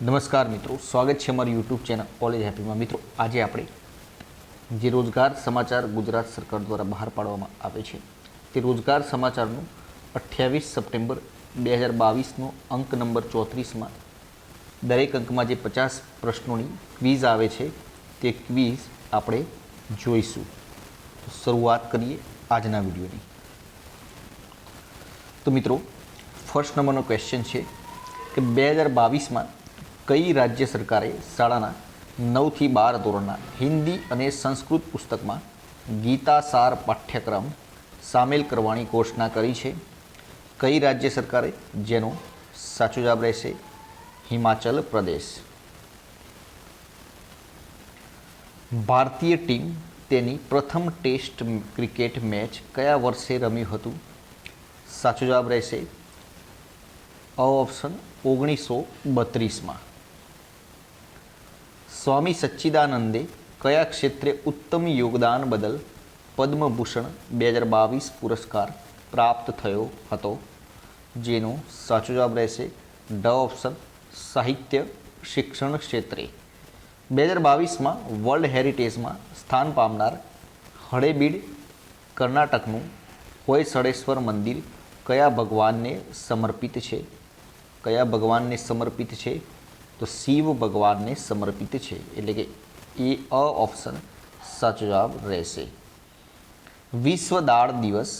નમસ્કાર મિત્રો, સ્વાગત છે અમારી યુટ્યુબ ચેનલ કોલેજ હેપીમાં મિત્રો, આજે આપણે જે રોજગાર સમાચાર ગુજરાત સરકાર દ્વારા બહાર પાડવામાં આવે છે, તે રોજગાર સમાચારનું અઠ્યાવીસ સપ્ટેમ્બર બે હજાર બાવીસનો અંક નંબર ચોત્રીસમાં દરેક અંકમાં જે પચાસ પ્રશ્નોની ક્વિઝ આવે છે, તે ક્વિઝ આપણે જોઈશું. શરૂઆત કરીએ આજના વિડીયોની. તો મિત્રો ફર્સ્ટ નંબરનો ક્વેશ્ચન છે કે બે હજાર બાવીસમાં કઈ રાજ્ય સરકારે શાળાના નવથી બાર ધોરણના હિન્દી અને સંસ્કૃત પુસ્તકમાં ગીતાસાર પાઠ્યક્રમ સામેલ કરવાની ઘોષણા કરી છે? કઈ રાજ્ય સરકારે જેનો સાચો જવાબ રહેશે? હિમાચલ પ્રદેશ. ભારતીય ટીમ તેની પ્રથમ ટેસ્ટ ક્રિકેટ મેચ કયા વર્ષે રમ્યું હતું? સાચો જવાબ રહેશે અ ઓપ્શન ઓગણીસો બત્રીસમાં. સ્વામી સચ્ચિદાનંદે કયા ક્ષેત્રે ઉત્તમ યોગદાન બદલ પદ્મભૂષણ બે હજાર બાવીસ પુરસ્કાર પ્રાપ્ત થયો હતો? જેનો સાચો જવાબ રહેશે ડ ઓપ્શન સાહિત્ય શિક્ષણ ક્ષેત્રે. બે હજાર બાવીસમાં વર્લ્ડ હેરિટેજમાં સ્થાન પામનાર હળેબીડ કર્ણાટકનું હોયસળેશ્વર મંદિર કયા ભગવાનને સમર્પિત છે? કયા ભગવાનને સમર્પિત છે? તો શિવ ભગવાનને સમર્પિત છે. એટલે કે એ અ ઓપ્શન સાચો જવાબ રહેશે. વિશ્વ દાળ દિવસ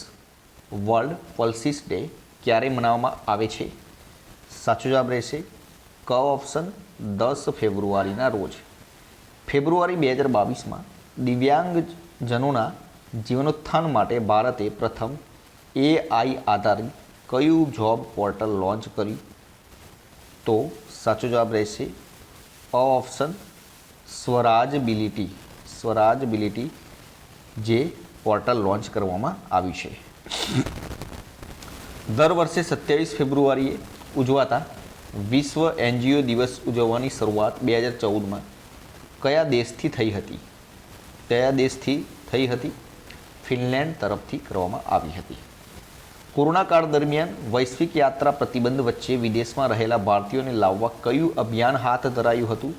વર્લ્ડ પલ્સિસ ડે ક્યારે મનાવવામાં આવે છે? સાચો જવાબ રહેશે ક ઓપ્શન દસ ફેબ્રુઆરીના રોજ. ફેબ્રુઆરી બે હજાર બાવીસમાં દિવ્યાંગજનોના જીવનોત્થાન માટે ભારતે પ્રથમ એઆઈ આધારિત કયું જોબ પોર્ટલ લોન્ચ કર્યું? તો સાચો જવાબ રહેશે. અ ઓપ્શન સ્વરાજબિલિટી સ્વરાજબિલિટી જે પોર્ટલ લોન્ચ કરવામાં આવ્યું છે. દર વર્ષે સત્યાવીસ ફેબ્રુઆરીએ ઉજવાતા વિશ્વ એનજીઓ દિવસ ઉજવવાની શરૂઆત બે હજાર ચૌદમાં કયા દેશથી થઈ હતી? કયા દેશથી થઈ હતી? ફિનલેન્ડ તરફથી કરવામાં આવી હતી. કોરોના કાળ દરમિયાન વૈશ્વિક યાત્રા પ્રતિબંધ વચ્ચે વિદેશમાં રહેલા ભારતીયોને લાવવા કયું અભિયાન હાથ ધરાયું હતું?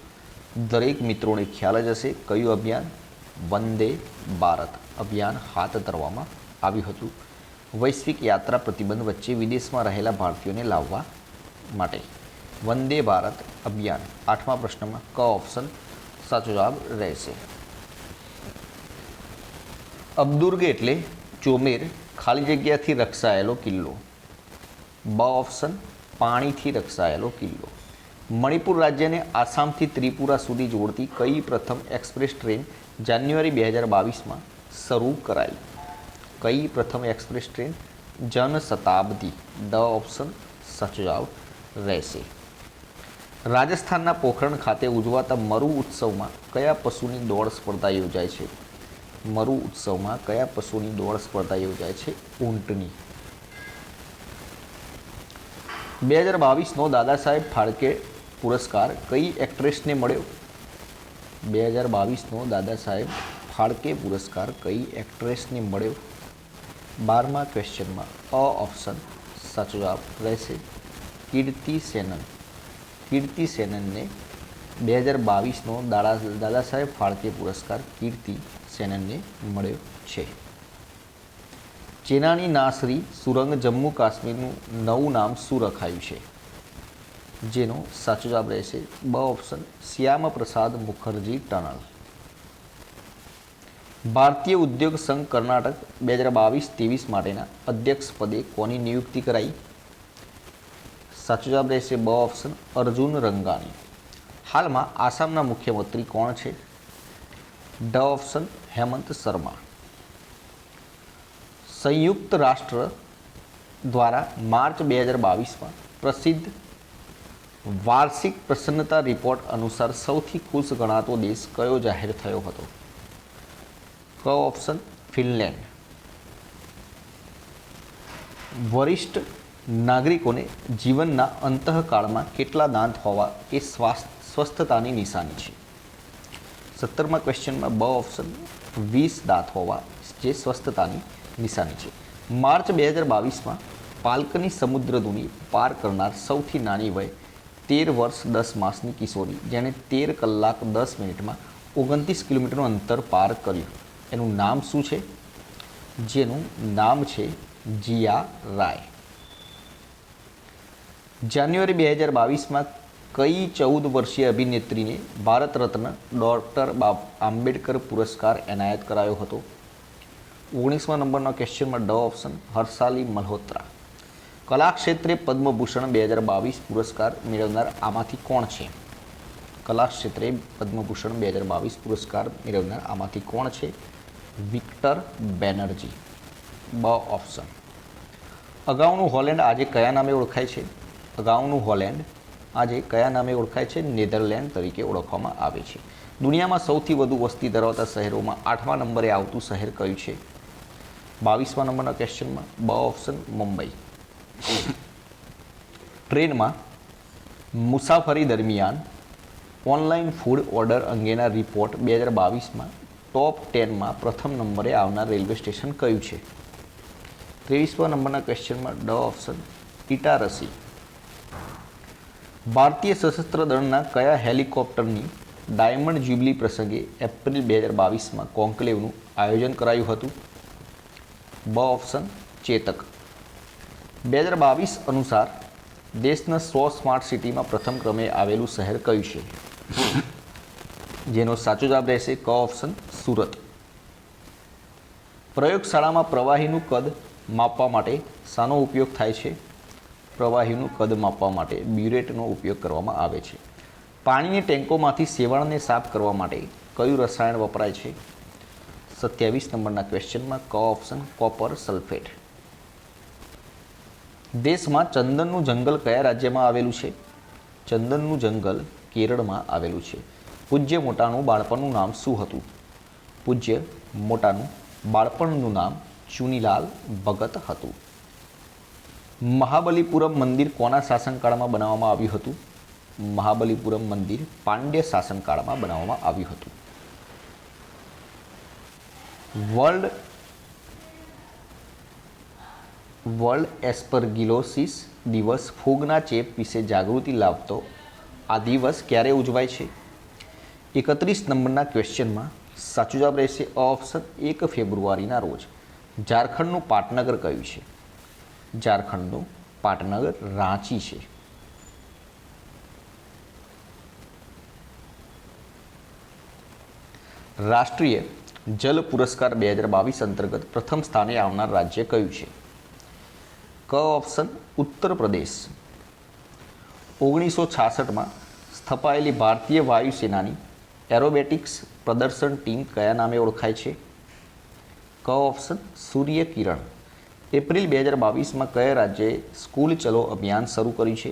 દરેક મિત્રોને ખ્યાલ જ હશે, કયું અભિયાન? વંદે ભારત અભિયાન હાથ ધરવામાં આવ્યું હતું. વૈશ્વિક યાત્રા પ્રતિબંધ વચ્ચે વિદેશમાં રહેલા ભારતીયોને લાવવા માટે વંદે ભારત અભિયાન. આઠમા પ્રશ્નમાં ક ઓપ્શન સાચો જવાબ રહેશે. અબદુર્ગ એટલે ચોમેર. ખાલી જગ્યાથી રક્ષાયેલો કિલ્લો. બ ઓપ્શન, પાણીથી રક્ષાયેલો કિલ્લો. મણિપુર રાજ્યને આસામથી ત્રિપુરા સુધી જોડતી કઈ પ્રથમ એક્સપ્રેસ ટ્રેન જાન્યુઆરી બે હજાર બાવીસમાં શરૂ કરાઈ? કઈ પ્રથમ express train Janshatabdi? D option સચવાવ રહેશે. રાજસ્થાનના પોખરણ ખાતે ઉજવાતા મરુ ઉત્સવમાં કયા પશુની દોડ સ્પર્ધા યોજાય છે? મરુ ઉત્સવમાં કયા પશુની દોડ સ્પર્ધા યોજાય છે? ઊંટની. બે હજાર બાવીસનો દાદા સાહેબ ફાળકે પુરસ્કાર કઈ એક્ટ્રેસને મળ્યો? બે હજાર બાવીસનો દાદા સાહેબ ફાળકે પુરસ્કાર કઈ એક્ટ્રેસને મળ્યો? બારમા ક્વેશ્ચનમાં અ ઓપ્શન સાચો જવાબ રહેશે. કીર્તિ સેનન. કીર્તિ સેનનને બે હજાર બાવીસનો દાદા દાદા સાહેબ ફાળકે પુરસ્કાર કીર્તિ સેનનને મળ્યો છે. ચેનાની નાસરી સુરંગ જમ્મુ કાશ્મીરનું નવું નામ શું રખાયું છે. જેનો સાચો જવાબ રહેશે બ ઓપ્શન શ્યામ પ્રસાદ મુખર્જી ટનલ. ભારતીય ઉદ્યોગ સંઘ કર્ણાટક બે હજાર બાવીસ ત્રેવીસ માટેના અધ્યક્ષ પદે કોની નિયુક્તિ કરાઈ? સાચો જવાબ રહેશે બ ઓપ્શન અર્જુન રંગાણી. હાલમાં આસામના મુખ્યમંત્રી કોણ છે? ડ ઓપ્શન હેમંત શર્મા સંયુક્ત રાષ્ટ્ર દ્વારા માર્ચ બે હજાર બાવીસમાં પ્રસિદ્ધ વાર્ષિક પ્રસન્નતા રિપોર્ટ અનુસાર સૌથી ખુશ ગણાતો દેશ કયો જાહેર થયો હતો ક ઓપ્શન ફિનલેન્ડ વરિષ્ઠ નાગરિકોને જીવનના અંતઃકાળમાં કેટલા દાંત હોવા એ સ્વાસ્થ સ્વસ્થતાની નિશાની છે સત્તરમા ક્વેશ્ચનમાં બ ઓપ્શન વીસ દાંત હોવા જે સ્વસ્થતાની નિશાની છે. માર્ચ બે હજાર બાવીસમાં પાલ્કની સમુદ્રધૂની પાર કરનાર સૌથી નાની વય તેર વર્ષ દસ માસની કિશોરી જેણે તેર કલાક દસ મિનિટમાં ઓગણત્રીસ કિલોમીટરનું અંતર પાર કર્યું. એનું નામ શું છે? જેનું નામ છે જીયા રાય. જાન્યુઆરી બે હજાર બાવીસમાં કઈ ચૌદ વર્ષીય અભિનેત્રીને ભારત રત્ન ડૉક્ટર બાબ આંબેડકર પુરસ્કાર એનાયત કરાયો હતો? ઓગણીસમા નંબરના ક્વેશ્ચનમાં ડ ઓપ્શન, હર્ષાલી મલ્હોત્રા. કલા ક્ષેત્રે પદ્મભૂષણ બે હજાર બાવીસ પુરસ્કાર મેળવનાર આમાંથી કોણ છે? કલા ક્ષેત્રે પદ્મભૂષણ બે હજાર બાવીસ પુરસ્કાર મેળવનાર આમાંથી કોણ છે? વિક્ટર બેનર્જી. B option. અગાઉનું હોલેન્ડ આજે કયા નામે ઓળખાય છે? અગાઉનું હોલેન્ડ આજે કયા નામે ઓળખાય છે? નેધરલેન્ડ તરીકે ઓળખવામાં આવે છે. દુનિયામાં સૌથી વધુ વસ્તી ધરાવતા શહેરોમાં આઠમા નંબરે આવતું શહેર કયું છે? બાવીસમા નંબરના ક્વેશ્ચનમાં બ ઓપ્શન મુંબઈ. ટ્રેનમાં મુસાફરી દરમિયાન ઓનલાઈન ફૂડ ઓર્ડર અંગેના રિપોર્ટ બે હજાર બાવીસમાં ટોપ ટેનમાં પ્રથમ નંબરે આવનાર રેલવે સ્ટેશન કયું છે? ત્રેવીસમા નંબરના ક્વેશ્ચનમાં ડ ઓપ્શન ઇટારસી ભારતીય સશસ્ત્ર દળના કયા હેલિકોપ્ટરની ડાયમંડ જ્યુબલી પ્રસંગે એપ્રિલ બે હજાર બાવીસમાં કોન્કલેવનું આયોજન કરાયું હતું? બ ઓપ્શન, ચેતક. બે હજાર બાવીસ અનુસાર દેશના સો સ્માર્ટ સિટીમાં પ્રથમ ક્રમે આવેલું શહેર કયું છે? જેનો સાચો જવાબ રહેશે ક ઓપ્શન, સુરત. પ્રયોગશાળામાં પ્રવાહીનું કદ માપવા માટે શાનો ઉપયોગ થાય છે? પ્રવાહીનું કદ માપવા માટે બ્યુરેટનો ઉપયોગ કરવામાં આવે છે. પાણીની ટેન્કોમાંથી સેવાળને સાફ કરવા માટે કયું રસાયણ વપરાય છે? સત્યાવીસ નંબરના ક્વેશ્ચનમાં ક ઓપ્શન કોપર સલ્ફેટ. દેશમાં ચંદનનું જંગલ કયા રાજ્યમાં આવેલું છે? ચંદનનું જંગલ કેરળમાં આવેલું છે. પૂજ્ય મોટાનું બાળપણનું નામ શું હતું? પૂજ્ય મોટાનું બાળપણનું નામ ચુનીલાલ ભગત હતું. મહાબલીપુરમ મંદિર કોના શાસનકાળમાં બનાવવામાં આવ્યું હતું? મહાબલીપુરમ મંદિર પાંડ્ય શાસનકાળમાં બનાવવામાં આવ્યું હતું. વર્લ્ડ વર્લ્ડ એસ્પરગિલોસિસ દિવસ ફૂગના ચેપ વિશે જાગૃતિ લાવતો આ દિવસ ક્યારે ઉજવાય છે? એકત્રીસ નંબરના ક્વેશ્ચનમાં સાચું જવાબ રહેશે ઓપ્શન એક ફેબ્રુઆરીના રોજ. ઝારખંડનું પાટનગર કયું છે? ઝારખંડનું પાટનગર, રાંચી છે. રાષ્ટ્રીય જલ પુરસ્કાર બે હજાર બાવીસ અંતર્ગત પ્રથમ સ્થાને આવનાર રાજ્ય કયું છે? ક ઓપ્શન, ઉત્તર પ્રદેશ. ઓગણીસો છાસઠમાં સ્થપાયેલી ભારતીય વાયુસેનાની એરોબેટિક્સ પ્રદર્શન ટીમ કયા નામે ઓળખાય છે? ક ઓપ્શન, સૂર્ય કિરણ. એપ્રિલ બે હજાર બાવીસમાં કયા રાજ્યે સ્કૂલ ચલો અભિયાન શરૂ કર્યું છે?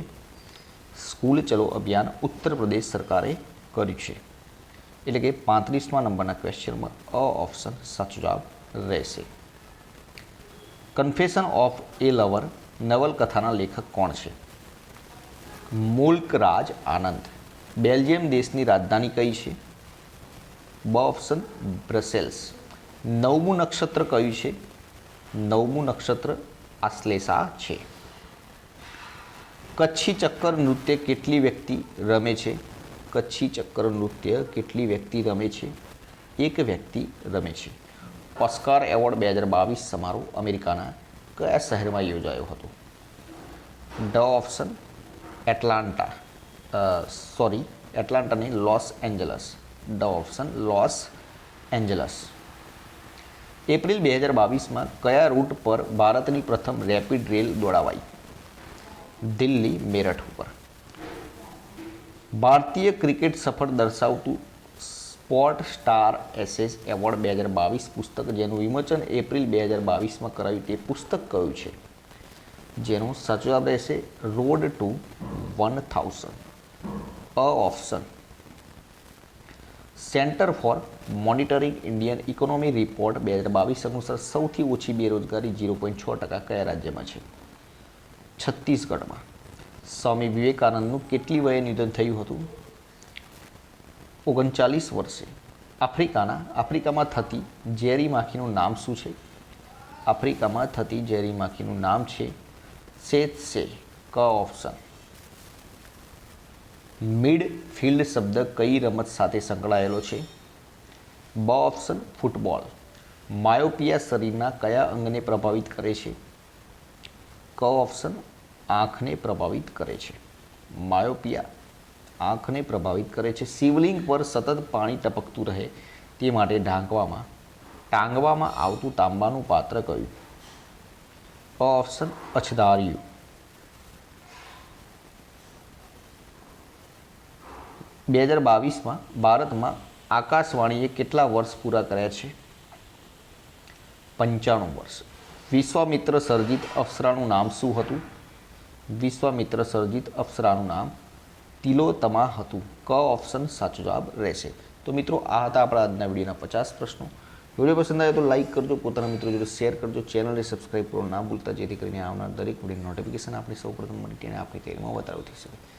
સ્કૂલ ચલો અભિયાન ઉત્તર પ્રદેશ સરકારે કર્યું છે. એટલે કે પાંત્રીસમા નંબરના ક્વેશ્ચનમાં અ ઓપ્શન સાચો જવાબ રહેશે. કન્ફેશન ઓફ એ લવર નવલકથાના લેખક કોણ છે? મુલ્ક રાજ આનંદ. બેલ્જિયમ દેશની રાજધાની કઈ છે? બ ઓપ્શન બ્રસેલ્સ. નવમું નક્ષત્ર કયું છે? નવમું નક્ષત્ર આશ્લેષા છે. કચ્છી ચક્કર નૃત્ય કેટલી વ્યક્તિ રમે છે? કચ્છી ચક્કર નૃત્ય કેટલી વ્યક્તિ રમે છે? એક વ્યક્તિ રમે છે. ઓસ્કાર એવોર્ડ બે હજાર બાવીસ સમારોહ અમેરિકાના કયા શહેરમાં યોજાયો હતો? D option, Atlanta sorry Atlanta નહીં Los Angeles. D option, Los Angeles. April બે હજાર બાવીસમાં કયા રૂટ પર ભારતની પ્રથમ રેપિડ રેલ દોડાવાઈ? દિલ્હી, મેરઠ ઉપર. ભારતીય ક્રિકેટ સફળ દર્શાવતું સ્પોર્ટ સ્ટાર એસએસ એવોર્ડ બે હજાર બાવીસ પુસ્તક જેનું વિમોચન એપ્રિલ બે હજાર બાવીસમાં કરાયું તે પુસ્તક કયું છે? જેનો સાચો જવાબ રહેશે road to one thousand A option. Centre for monitoring Indian economy report બે હજાર બાવીસ અનુસાર સૌથી ઓછી બેરોજગારી ઝીરો પોઈન્ટ છ ટકા કયા રાજ્યમાં છે? છત્તીસગઢમાં. સ્વામી વિવેકાનંદનું કેટલી વયે નિધન થયું હતું? ઓગણચાલીસ વર્ષે. આફ્રિકાના, આફ્રિકામાં થતી ઝેરી માખીનું નામ શું છે? આફ્રિકામાં થતી ઝેરી માખીનું નામ છે સેત સે ક ઓપ્શન. મિડફિલ્ડ શબ્દ કઈ રમત સાથે સંકળાયેલો છે? બ ઓપ્શન, ફૂટબોલ. માયોપિયા શરીરના કયા અંગને પ્રભાવિત કરે છે? ક ઓપ્શન, આંખને પ્રભાવિત કરે છે. માયોપિયા આંખને પ્રભાવિત કરે છે. શિવલિંગ પર સતત પાણી ટપકતું રહે તે માટે ઢાંકવામાં, ટાંગવામાં આવતું તાંબાનું પાત્ર કયું? અ ઓપ્શન, અછદાર્યું. બે હજાર બાવીસમાં ભારતમાં આકાશવાણીએ કેટલા વર્ષ પૂરા કર્યા છે? પંચાણું વર્ષ. વિશ્વામિત્ર સર્જિત અપ્સરાનું નામ શું હતું? વિશ્વામિત્ર સર્જિત અપ્સરાનું નામ તિલોતમા હતું. ક ઓપ્શન સાચો જવાબ રહેશે. તો મિત્રો, આ હતા આપણા આજના વિડીયોના પચાસ પ્રશ્નો. વીડિયો પસંદ આવે તો લાઇક કરજો, પોતાના મિત્રો જોડે શેર કરજો, ચેનલને સબસ્ક્રાઈબ કરવાનું ના ભૂલતા, જેથી કરીને આવનાર દરેક વીડિયો નોટિફિકેશન આપણે સૌપ્રથમ મળી તેને આપણી તૈયારીમાં વધારો થઈ શકે.